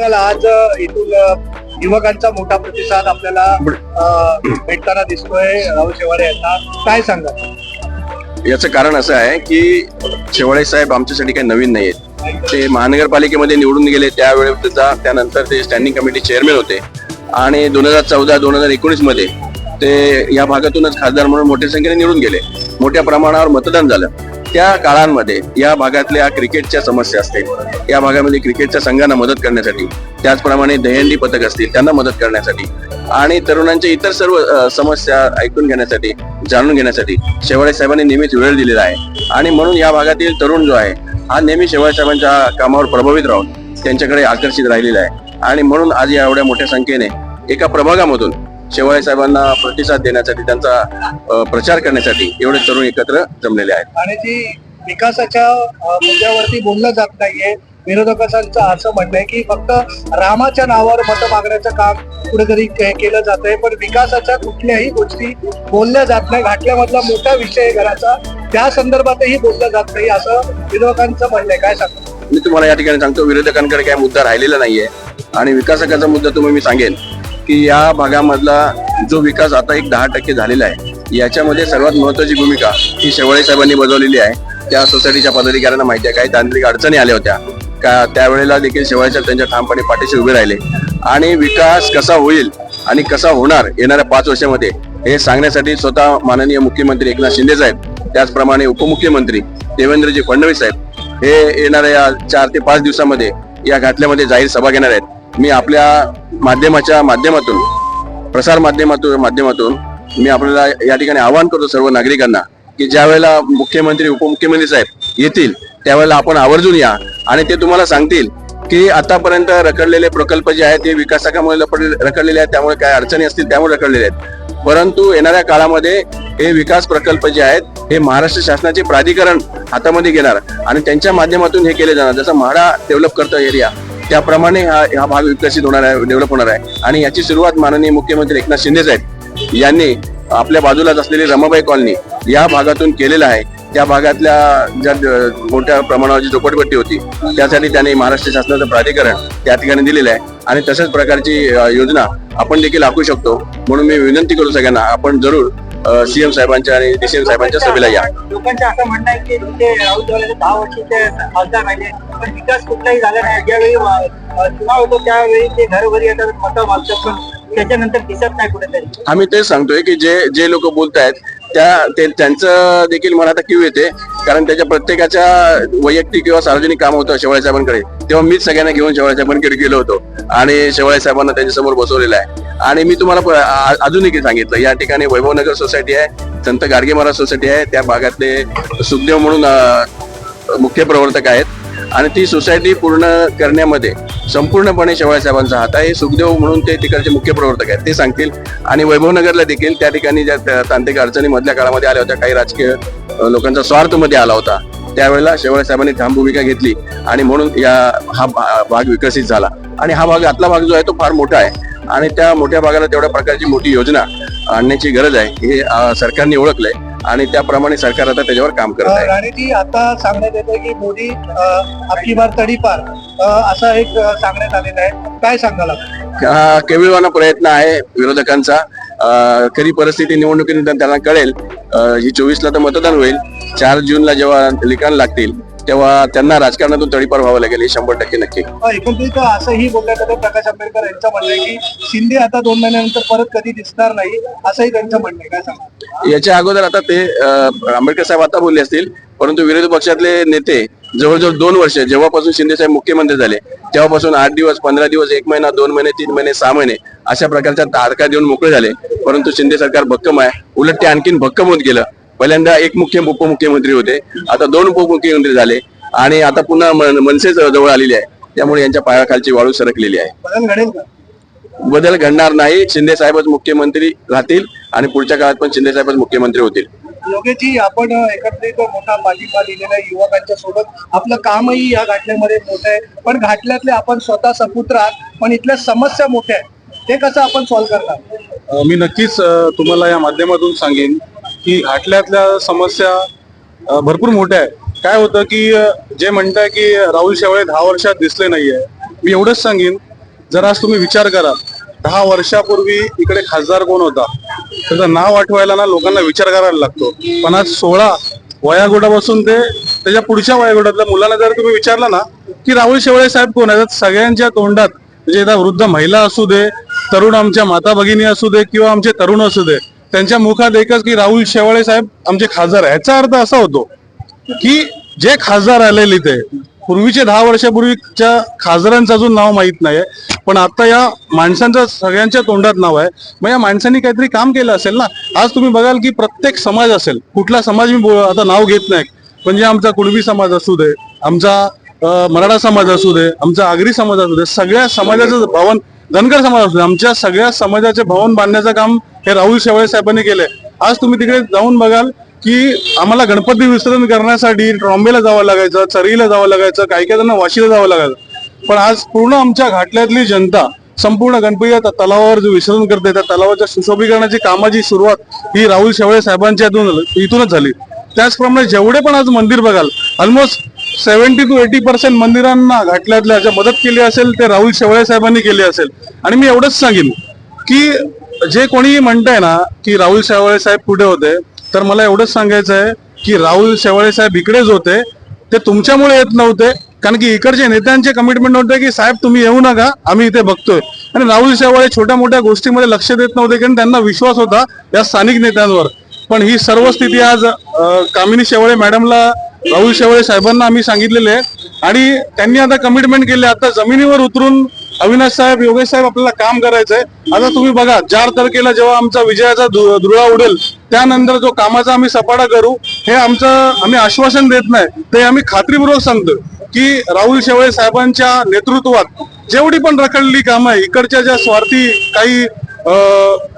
सांगाल आज इथून युवकांचा मोठा प्रतिसाद आपल्याला भेटताना दिसतोय. राहुल शेवाळे यांना काय सांगा याचं कारण असं आहे की शेवाळे साहेब आमच्यासाठी काही नवीन नाही आहेत ते महानगरपालिकेमध्ये निवडून गेले त्यावेळेस त्याचा त्यानंतर ते स्टँडिंग कमिटी चेअरमॅन होते. आणि दोन हजार चौदा दोन हजार एकोणीसमध्ये ते या भागातूनच खासदार म्हणून मोठ्या संख्येने निवडून गेले. मोठ्या प्रमाणावर मतदान झालं. त्या काळांमध्ये या भागातल्या क्रिकेटच्या समस्या असतील या भागामध्ये क्रिकेटच्या संघांना मदत करण्यासाठी त्याचप्रमाणे दहंडी पथक असतील त्यांना मदत करण्यासाठी आणि तरुणांच्या इतर सर्व समस्या ऐकून घेण्यासाठी जाणून घेण्यासाठी शेवाळे साहेबांनी नेहमीच वेळ दिलेला आहे. आणि म्हणून या भागातील तरुण जो आहे हा नेहमी शेवाळे साहेबांच्या कामावर प्रभावित राहून त्यांच्याकडे आकर्षित राहिलेला आहे. आणि म्हणून आज या एवढ्या मोठ्या संख्येने एका प्रभागामधून शेवाळे साहेबांना प्रतिसाद देण्यासाठी त्यांचा प्रचार करण्यासाठी एवढे तरुण एकत्र जमलेले आहेत. आणि जी विकासाच्या मुद्द्यावरती बोललं जात नाहीये विरोधकांचं असं म्हणणं आहे की फक्त रामाच्या नावावर मतं मागण्याचं काम कुठेतरी केलं जात आहे पण विकासाच्या कुठल्याही गोष्टी बोलल्या जात नाही. घाटल्यामधला मोठा विषय घराचा. त्या संदर्भातही बोललं जात नाही असं विरोधकांचं म्हणणं आहे. काय सांगतो मी तुम्हाला या ठिकाणी सांगतो विरोधकांकडे काही मुद्दा राहिलेला नाहीये. आणि विकासकाचा मुद्दा तुम्ही मी सांगेन. की या भागामधला जो विकास आता एक दहा टक्के झालेला आहे याच्यामध्ये सर्वात महत्वाची भूमिका ही शेवाळे साहेबांनी बजावलेली आहे. त्या सोसायटीच्या पदाधिकाऱ्यांना माहिती आहे काही तांत्रिक अडचणी आल्या होत्या. का त्यावेळेला देखील शेवाळे साहेब त्यांच्या ठामपणे पाठीशी उभे राहिले. आणि विकास कसा होईल आणि कसा होणार येणाऱ्या पाच वर्षामध्ये हे सांगण्यासाठी स्वतः माननीय मुख्यमंत्री एकनाथ शिंदे साहेब त्याचप्रमाणे उपमुख्यमंत्री देवेंद्रजी फडणवीस साहेब हे येणाऱ्या या चार ते पाच दिवसामध्ये या घातल्यामध्ये जाहीर सभा घेणार आहेत. मी आपल्या माध्यमाच्या माध्यमातून प्रसार माध्यमातून माध्यमातून मी आपल्याला या ठिकाणी आवाहन करतो सर्व नागरिकांना की ज्या वेळेला मुख्यमंत्री उपमुख्यमंत्री साहेब येतील त्यावेळेला आपण आवर्जून या. आणि ते तुम्हाला सांगतील की आतापर्यंत रखडलेले प्रकल्प जे आहेत ते विकासकामुळे रखडलेले आहेत त्यामुळे काय अडचणी असतील त्यामुळे रखडलेले आहेत. परंतु येणाऱ्या काळामध्ये हे विकास प्रकल्प जे आहेत हे महाराष्ट्र शासनाचे प्राधिकरण हातामध्ये घेणार आणि त्यांच्या माध्यमातून हे केले जाणार. जसं म्हाडा डेव्हलप करतो एरिया त्याप्रमाणे हा हा भाग विकसित होणार आहे डेव्हलप होणार आहे. आणि याची सुरुवात माननीय मुख्यमंत्री एकनाथ शिंदे साहेब यांनी आपल्या बाजूलाच असलेली रमाबाई कॉलनी या भागातून केलेलं आहे. त्या भागातल्या ज्या अ, मोठ्या प्रमाणावरची झोपडपट्टी होती त्यासाठी त्यांनी महाराष्ट्र शासनाचं प्राधिकरण त्या ठिकाणी दिलेलं आहे. आणि तशाच प्रकारची योजना आपण देखील आखू शकतो. म्हणून मी विनंती करू सगळ्यांना आपण जरूर सीएम साहेबांच्या आणि डीसीएम साहेबांच्या सभेला या. लोकांचं असं म्हणणं आहे की ते राहुल शेवाळे दहा वर्षाचे खासदार राहिले पण विकास कुठलाही झाला नाही. ज्यावेळी चुनाव होतो त्यावेळी ते घरोघरी येतात मतं मागतात पण त्याच्यानंतर दिसत नाही कुठेतरी. आम्ही तेच सांगतोय की जे जे लोक बोलतायत त्या ते त्यांचं देखील मला आता क्यू येते कारण त्याच्या प्रत्येकाच्या वैयक्तिक किंवा सार्वजनिक काम होतं शेवाळे साहेबांकडे. तेव्हा मीच सगळ्यांना घेऊन शेवाळे साहेबांकडे गेलो होतो. आणि शेवाळे साहेबांना त्यांच्यासमोर बसवलेलं आहे. आणि मी तुम्हाला प- आ- अजूनही सांगितलं या ठिकाणी वैभवनगर सोसायटी आहे संत गाडगे महाराज सोसायटी आहे त्या भागातले सुखदेव म्हणून मुख्य प्रवर्तक आहेत. आणि ती सोसायटी पूर्ण करण्यामध्ये संपूर्णपणे शेवाळे साहेबांचा हात आहे. सुखदेव म्हणून ते तिकडचे मुख्य प्रवर्तक आहेत ते सांगतील. आणि वैभवनगरला देखील त्या ठिकाणी ज्या तांत्रिक अडचणी मधल्या काळामध्ये आल्या होत्या काही राजकीय लोकांचा स्वार्थमध्ये आला होता त्यावेळेला शेवाळे साहेबांनी ठाम भूमिका घेतली. आणि म्हणून या हा भा- भाग विकसित झाला. आणि हा भाग आतला भाग जो आहे तो फार मोठा आहे. आणि त्या मोठ्या भागाला तेवढ्या प्रकारची मोठी योजना आणण्याची गरज आहे हे सरकारने ओळखलंय. आणि त्याप्रमाणे सरकार आता त्याच्यावर काम करत आहे. राणीजी आता सांगण्यात येतं की मोदी आपली बार तडीपार. अ, असा एक सांगण्यात आलेला आहे. काय सांगाल केविळवाना प्रयत्न आहे विरोधकांचा. खरी परिस्थिती निवडणुकीनंतर त्यांना कळेल. ही चोवीस ला तर मतदान होईल. चार जूनला जेव्हा लिखाण लागतील तेव्हा त्यांना राजकारणातून तडीपार व्हावं लागेल हे शंभर टक्के नक्की. एकंदरीत असंही बोलण्यात येतं प्रकाश आंबेडकर यांचं म्हणणं आहे की शिंदे आता दोन महिन्यानंतर परत कधी दिसणार नाही असंही त्यांचं म्हणणं आहे. काय सांगा याच्या अगोदर आता ते आंबेडकर साहेब आता बोलले असतील परंतु विरोधी पक्षातले नेते जवळजवळ दोन वर्ष जेव्हापासून शिंदे साहेब मुख्यमंत्री झाले तेव्हापासून आठ दिवस पंधरा दिवस एक महिना दोन महिने तीन महिने सहा महिने अशा प्रकारच्या तारखा देऊन मोकळे झाले. परंतु शिंदे सरकार भक्कम आहे. उलट ते आणखीन भक्कम होत गेलं. पहिल्यांदा एक मुख्य उपमुख्यमंत्री होते. आता दोन उपमुख्यमंत्री झाले आणि आता पुन्हा मन- मनसे जवळ आलेली आहे. त्यामुळे यांच्या पायाखालची वाळू सरकलेली आहे. बदल घडणार नाही. शिंदे साहेबच मुख्यमंत्री राहतील आणि पुढच्या काळात पण शिंदे साहेबच मुख्यमंत्री होतील. योगेशजी आपण एकत्रित मोठा पाठिंबा दिलेला आहे युवकांच्या सोबत. आपलं कामही या घाटल्यामध्ये मोठं आहे. पण घाटल्यातले आपण स्वतः सपुत्र आहात पण इथल्या समस्या मोठ्या आहेत. ते कसं आपण सॉल्व्ह करणार? मी नक्कीच तुम्हाला या माध्यमातून सांगेन की घाटल्यातल्या समस्या भरपूर मोठ्या आहेत. काय होतं की जे म्हणताय की राहुल शेवाळे दहा वर्षात दिसले नाहीये. मी एवढंच सांगेन जरा तुम्ही विचार करा. दहा वर्षापूर्वी इकडे खासदार कोण होता? त्याचं नाव आठवायला ना लोकांना विचार करायला लागतो. पण आज सोळा वयागोटापासून ते त्याच्या पुढच्या वयागोटातल्या मुलांना जर तुम्ही विचारला ना की राहुल शेवळे साहेब कोण आहेत? सगळ्यांच्या तोंडात म्हणजे वृद्ध महिला असू दे तरुण आमच्या माता भगिनी असू दे किंवा आमचे तरुण असू दे त्यांच्या मुखात एकच की राहुल शेवाळे साहेब आमचे खासदार आहे याचा अर्थ असा होतो की जे खासदार आलेले ते पूर्वीचे दहा वर्षापूर्वीच्या खासदारांचं अजून नाव माहीत नाहीये पण आता या माणसांचं सगळ्यांच्या तोंडात नाव आहे. मग या माणसांनी काहीतरी काम केलं असेल ना? आज तुम्ही बघाल की प्रत्येक समाज असेल कुठला समाज मी आता नाव घेत नाही म्हणजे आमचा कुणबी समाज असू दे आमचा मराठा समाज असू दे आमचा आगरी समाज असू दे सगळ्या समाजाचं भवन धनगर समाज असू आमच्या सगळ्या समाजाचे भवन बांधण्याचं काम हे राहुल शेवाळे साहेबांनी केलंय. आज तुम्ही तिकडे जाऊन बघाल की आम्हाला गणपती विसर्जन करण्यासाठी ट्रॉम्बेला जावं लागायचं चरीला जावं लागायचं काही काही जण वाशीला जावं लागायचं. पण आज पूर्ण आमच्या घाटल्यातली जनता संपूर्ण गणपती तलावावर जो विसर्जन करते त्या तलावाच्या सुशोभीकरणाची कामाची सुरुवात ही राहुल शेवळे साहेबांच्या इथूनच झाली. त्याचप्रमाणे जेवढे पण आज मंदिर बघाल almost seventy two eighty percent मंदिरांना घाटल्यातल्या ज्या मदत केली असेल ते राहुल शेवळे साहेबांनी केली असेल. आणि मी एवढंच सांगेन की जे कोणी म्हणताय ना की राहुल शेवाळे साहेब कुठे होते तर मला एवढंच सांगायचं आहे की राहुल शेवाळे साहेब इकडेच होते. ते तुमच्यामुळे येत नव्हते कारण की इकडचे नेत्यांचे कमिटमेंट होते की साहेब तुम्ही येऊ नका आम्ही इथे बघतोय. आणि राहुल शेवाळे छोट्या मोठ्या गोष्टीमध्ये लक्ष देत नव्हते कारण त्यांना विश्वास होता या स्थानिक नेत्यांवर. पण ही सर्व स्थिती आज कामिनी शेवाळे मॅडमला राहुल शेवाळे साहेबांना आम्ही सांगितलेले आहे. आणि त्यांनी आता कमिटमेंट केले. आता जमिनीवर उतरून अविनाश साहेब योगेश साहेब आपल्याला काम करायचंय आता तुम्ही बघा चार तारखेला जेव्हा आमचा विजयाचा धुळा उडेल त्यानंतर जो कामाचा आम्ही सपाटा करू हे आमचं आम्ही आश्वासन देत नाही. ते आम्ही खात्रीपूर्वक सांगतो की राहुल शेवळे साहेबांच्या नेतृत्वात जेवढी पण रखडली कामं आहे इकडच्या ज्या स्वार्थी काही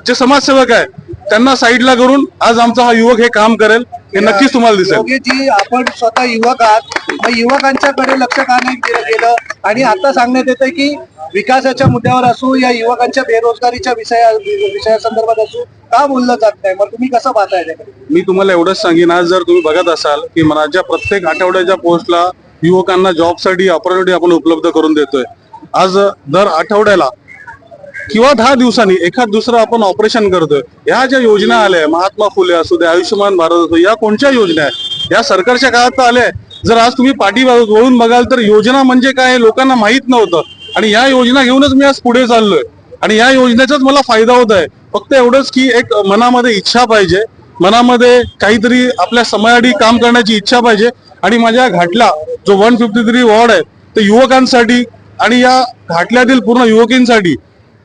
जे समाजसेवक आहे त्यांना साईडला करून आज आमचा हा युवक हे काम करेल हे नक्कीच तुम्हाला दिसेल. आपण स्वतः युवक आहात. मग युवकांच्याकडे लक्ष का नाही केलं गेलं? आणि आता सांगण्यात येतं की विकासाच्या मुद्द्यावर असू या युवकांच्या बेरोजगारीच्या विषया विषयासंदर्भात असू का बोललं जात नाही? मग तुम्ही कसं पाहताय मी तुम्हाला एवढंच सांगेन आज जर तुम्ही बघत असाल की माझ्या प्रत्येक आठवड्याच्या पोस्टला युवकांना जॉबसाठी ऑपॉर्च्युनिटी आपण उपलब्ध करून देतोय. आज दर आठवड्याला किंवा दहा दिवसांनी एखाद दुसरं आपण ऑपरेशन करतोय ह्या ज्या योजना आल्या महात्मा फुले असू दे आयुष्यमान भारत असू या कोणत्या योजना आहेत? या सरकारच्या काळात तर आल्या जर आज तुम्ही पाठी वळून बघाल तर योजना म्हणजे काय लोकांना माहीत नव्हतं. आणि या योजना घेऊनच मी आज पुढे चाललोय. आणि या योजनेचाच मला फायदा होत आहे. फक्त एवढंच की एक मनामध्ये इच्छा पाहिजे. मनामध्ये काहीतरी आपल्या समाजासाठी काम करण्याची इच्छा पाहिजे. आणि माझ्या घाटला जो वन फिफ्टी थ्री वॉर्ड आहे ते युवकांसाठी आणि या घाटल्यातील पूर्ण युवकींसाठी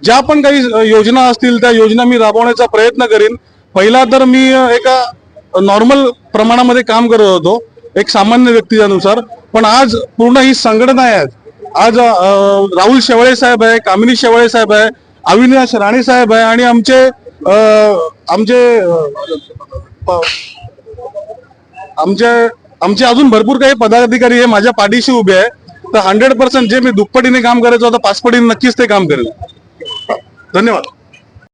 ज्या पण काही योजना असतील त्या योजना मी राबवण्याचा प्रयत्न करीन. पहिला तर मी एका नॉर्मल प्रमाणामध्ये काम करत होतो एक सामान्य व्यक्तीनुसार पण आज पूर्ण ही संघटना आहे आज. राहुल शेवाळे साहेब आहे कामिनी शेवाळे साहेब आहे अविनाश राणे साहेब आहे आणि आमचे आमचे आमचे आमचे अजून भरपूर काही पदाधिकारी हे माझ्या पाठीशी उभे आहे. तर हंड्रेड पर्सेंट जे मी दुप्पटीने काम करायचं होतं पाचपटीने नक्कीच ते काम करेल. धन्यवाद.